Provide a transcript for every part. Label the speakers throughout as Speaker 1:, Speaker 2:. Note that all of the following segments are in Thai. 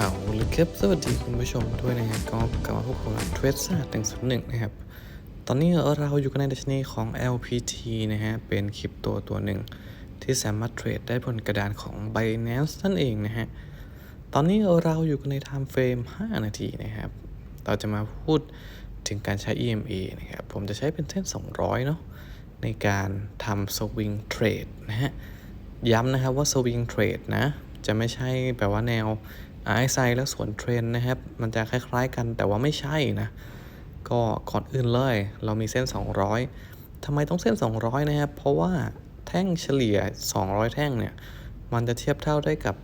Speaker 1: เอาลยครับสวัสดีคุณผู้ชมด้วยนะฮะก็กลับมาพบกับเทรดซ่าหนึ่งศูนย์หนึ่งนะครับ ตอนนี้เราอยู่กันในดัชนีของ LPT นะฮะ เป็นคริปโตตัวหนึ่ง ที่สามารถเทรดได้บนกระดานของ Binance นั่นเองนะฮะ ตอนนี้เราอยู่กันใน time frame 5 นาทีนะครับ เราจะมาพูดถึงการใช้ EMA นะครับ ผมจะใช้เป็นเส้น 200 เนาะในการทำสวิงเทรดนะฮะ ย้ำนะครับว่าสวิงเทรดนะ จะไม่ใช่แบบว่าแนว RSI และส่วนเทรนนะครับ มันจะคล้ายๆกันแต่ว่าไม่ใช่นะ ก็ก่อนอื่นเลย เรามีเส้น 200ทำไมต้องเส้น 200 นะครับ เพราะว่าแท่งเฉลี่ย 200 แท่งเนี่ย มันจะเทียบเท่าได้กับ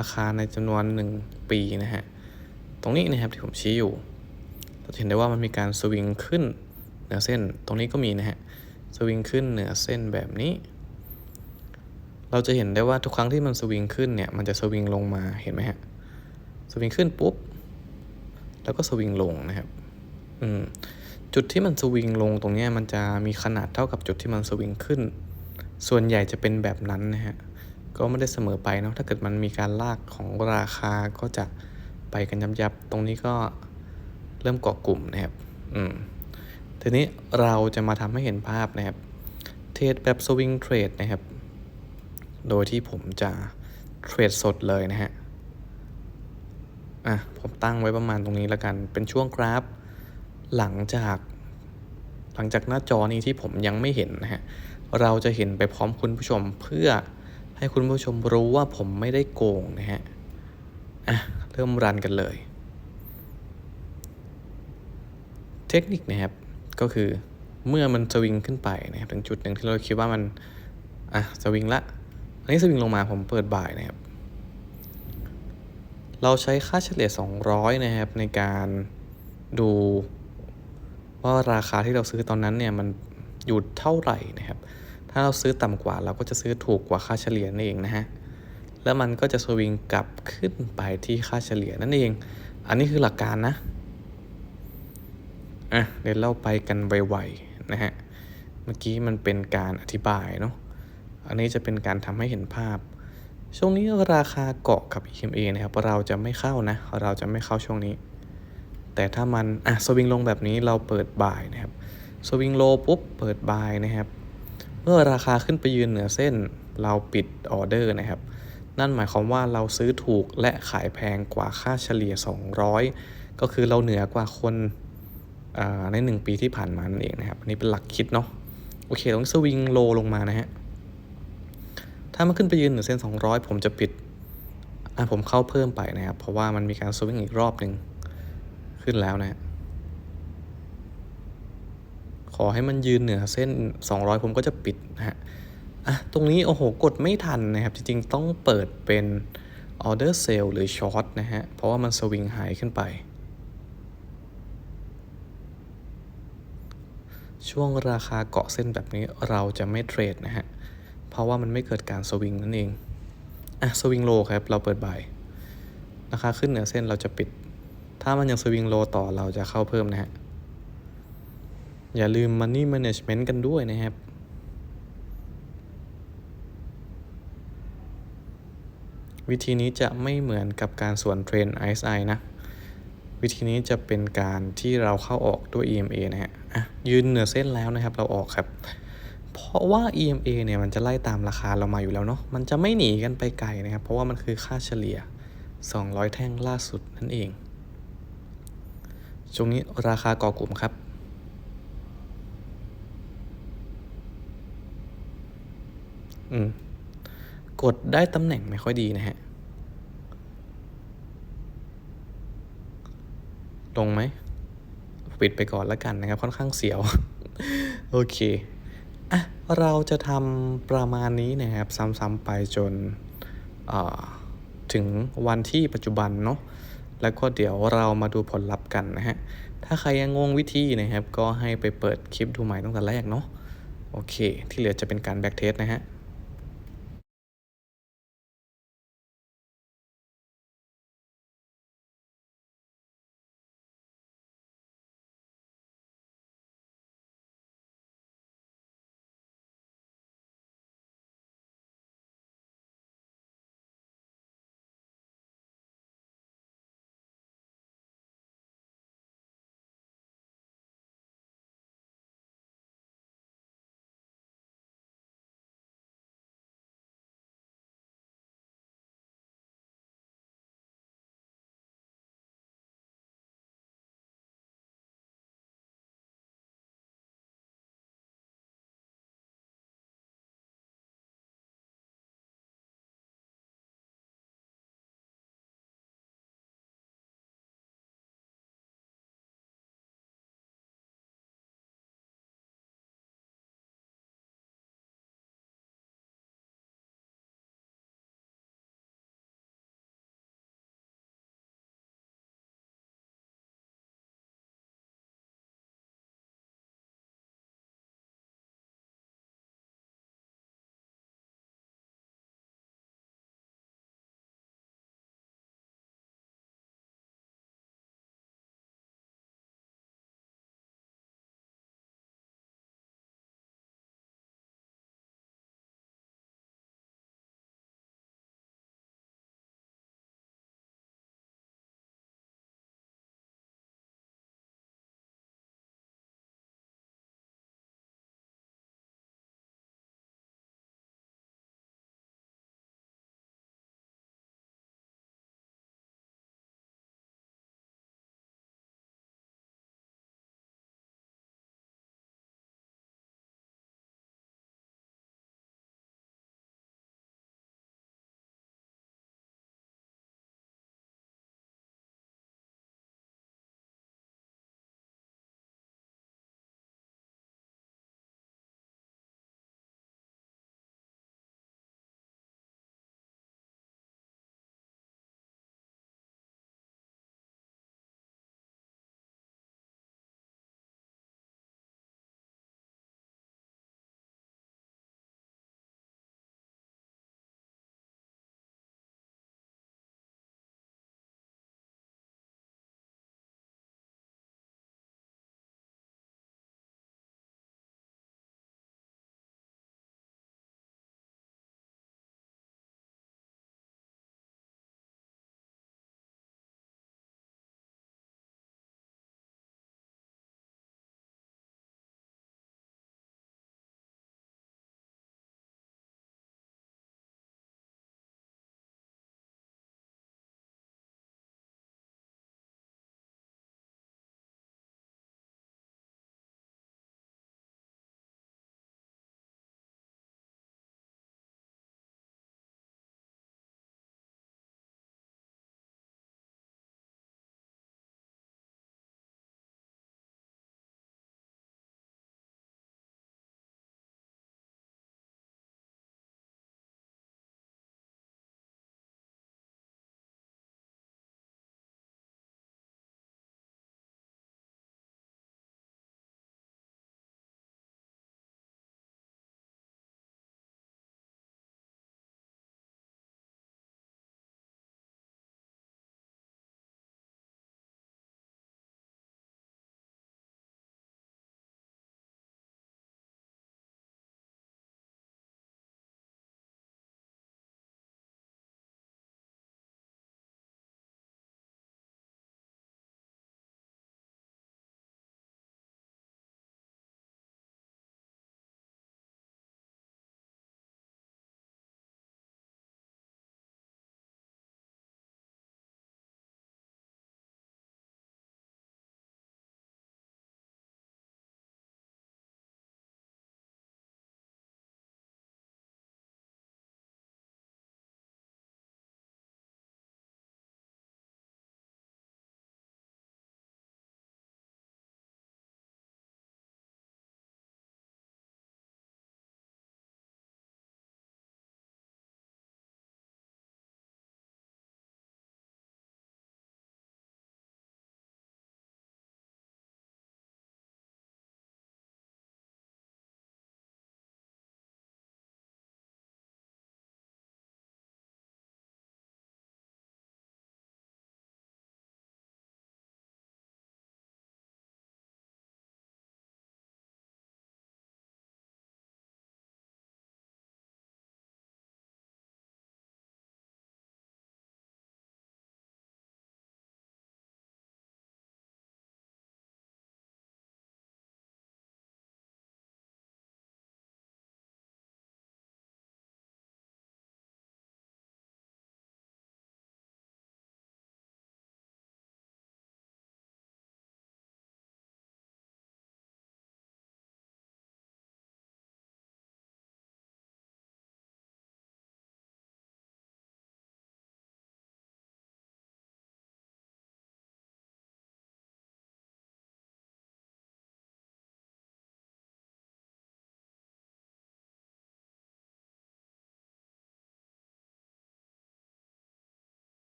Speaker 1: ราคาในจำนวน 1 ปีนะฮะ ตรงนี้นะครับที่ผมชี้อยู่ เราเห็นได้ว่ามันมีการสวิงขึ้นเหนือเส้น ตรงนี้ก็มีนะฮะ สวิงขึ้นเหนือเส้นแบบนี้ เราจะเห็นได้ว่าทุกครั้งที่มันสวิงขึ้นเนี่ย มันจะสวิงลงมา เห็นไหมฮะ สวิงขึ้นปุ๊บ แล้วก็สวิงลงนะครับ อืม จุดที่มันสวิงลงตรงนี้มันจะมีขนาดเท่ากับจุดที่มันสวิงขึ้น ส่วนใหญ่จะเป็นแบบนั้นนะฮะ ก็ไม่ได้เสมอไปเนาะ ถ้าเกิดมันมีการลากของราคาก็จะไปกันยับยับๆตรงนี้ก็เริ่มเกาะกลุ่มนะครับ อืม ทีนี้เราจะมาทำให้เห็นภาพนะครับ เทรดแบบสวิงเทรดนะครับ โดยที่ผมจะเทรดสดเลยนะฮะ อะผมตั้งไว้ประมาณตรงนี้แล้วกัน เป็นช่วงกราฟ หลังจาก หลังจากหน้าจอนี้ที่ผมยังไม่เห็นนะฮะ เราจะเห็นไปพร้อมคุณผู้ชมเพื่อให้คุณผู้ชมรู้ว่าผมไม่ได้โกงนะฮะ อะ เริ่มรันกันเลย เทคนิคนะครับ ก็คือเมื่อมันสวิงขึ้นไปนะครับถึงจุดหนึ่งที่เราคิดว่ามัน อะ สวิงละ อันนี้สวิงลงมาผมเปิดบ่ายนะครับ เราใช้ค่าเฉลี่ย 200 นะครับ ในการดูว่าราคาที่เราซื้อตอนนั้นเนี่ยมันอยู่เท่าไหร่นะครับ ถ้าเราซื้อต่ำกว่าเราก็จะซื้อถูกกว่าค่าเฉลี่ยนั่นเองนะฮะ แล้วมันก็จะสวิงกลับขึ้นไปที่ค่าเฉลี่ยนั่นเอง อันนี้คือหลักการนะ อะเดี๋ยวเราไปกันไวๆนะฮะ เมื่อกี้มันเป็นการอธิบายเนาะ อันนี้จะเป็นการทำให้เห็นภาพ ช่วงนี้ราคาเกาะกับ EMA นะครับเราจะไม่เข้านะ เราจะไม่เข้าช่วงนี้ แต่ถ้ามันอะสวิงลงแบบนี้เราเปิดบ่ายนะครับสวิงโลปุ๊บเปิดบ่ายนะครับ เมื่อราคาขึ้นไปยืนเหนือเส้นเราปิดออเดอร์นะครับ นั่นหมายความว่าเราซื้อถูกและขายแพงกว่าค่าเฉลี่ย 200 ก็คือเราเหนือกว่าคนอ่าใน 1 ปีที่ผ่านมานั่นเองนะครับอันนี้เป็นหลักคิดเนาะโอเคต้องสวิงโลลงมานะฮะ ถ้ามันขึ้นไปยืนเหนือเส้น200ผมจะปิดอะผมเข้าเพิ่มไปนะครับ เพราะว่ามันมีการสวิงอีกรอบหนึ่งขึ้นแล้วนะฮะขอให้มันยืนเหนือเส้น 200 ผมก็จะปิดนะฮะอะตรงนี้โอ้โห กดไม่ทันนะครับ จริงๆ ต้องเปิดเป็นออเดอร์เซลหรือช็อตนะฮะ เพราะว่ามันสวิงหายขึ้นไป ช่วงราคาเกาะเส้นแบบนี้เราจะไม่เทรดนะฮะ เพราะว่ามันไม่เกิดการสวิงนั่นเอง อะสวิงโลครับ เราเปิดบ่ายราคาขึ้นเหนือเส้นเราจะปิด ถ้ามันยังสวิงโลต่อเราจะเข้าเพิ่มนะฮะ อย่าลืม Money Management กันด้วยนะครับ วิธีนี้จะไม่เหมือนกับการส่วนเทรน RSI นะ วิธีนี้จะเป็นการที่เราเข้าออกด้วย EMA นะฮะ อะ ยืนเหนือเส้นแล้วนะครับ เราออกครับ เพราะว่า EMA เนี่ยมันจะไล่ตามราคาเรามาอยู่แล้วเนาะ มันจะไม่หนีกันไปไกลนะครับ เพราะว่ามันคือค่าเฉลี่ย 200 แท่งล่าสุดนั่นเองช่วงนี้ราคาก่อกลุ่มครับ อืม กดได้ตำแหน่งไม่ค่อยดีนะฮะ ลงไหม ปิดไปก่อนแล้วกันนะครับ ค่อนข้างเสียว โอเค เราจะทำประมาณนี้นะครับ ซ้ำๆไปจนถึงวันที่ปัจจุบันเนาะแล้วก็เดี๋ยวเรามาดูผลลัพธ์กันนะฮะ ถ้าใครยังงงวิธีนะครับ ก็ให้ไปเปิดคลิปดูใหม่ตั้งแต่แรกเนาะ โอเค ที่เหลือจะเป็นการแบ็กเทสนะฮะ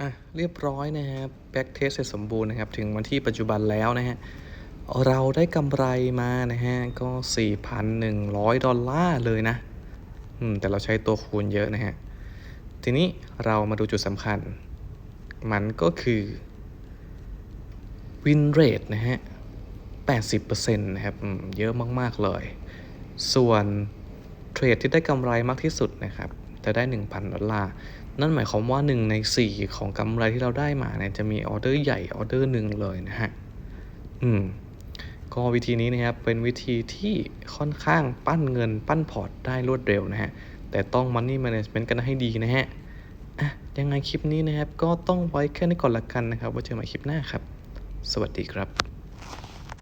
Speaker 1: อะเรียบร้อยนะฮะแบ็กเทสเสร็จสมบูรณ์นะครับ ถึงวันที่ปัจจุบันแล้วนะฮะ เราได้กำไรมานะฮะ ก็ 4,100 ดอลลาร์เลยนะ อืม แต่เราใช้ตัวคูณเยอะนะฮะ ทีนี้เรามาดูจุดสำคัญ มันก็คือวินเรทนะฮะ 80%นะครับ อืม เยอะมาก ๆ เลย ส่วนเทรดที่ได้กำไรมากที่สุดนะครับ จะได้ 1,000ดอลลาร์นั่นหมายความว่า 1 ใน 4 ของกำไรที่เราได้มาเนี่ยจะมีออเดอร์ใหญ่ออเดอร์หนึ่งเลยนะฮะอืมก็วิธีนี้นะครับเป็นวิธีที่ค่อนข้างปั้นเงินปั้นพอร์ตได้รวดเร็วนะฮะ แต่ต้อง Money Management กันให้ดีนะฮะอะยังไงคลิปนี้นะครับก็ต้องไว้แค่นี้ก่อนละกันนะครับไว้เจอกันใหม่คลิปหน้าครับ สวัสดีครับ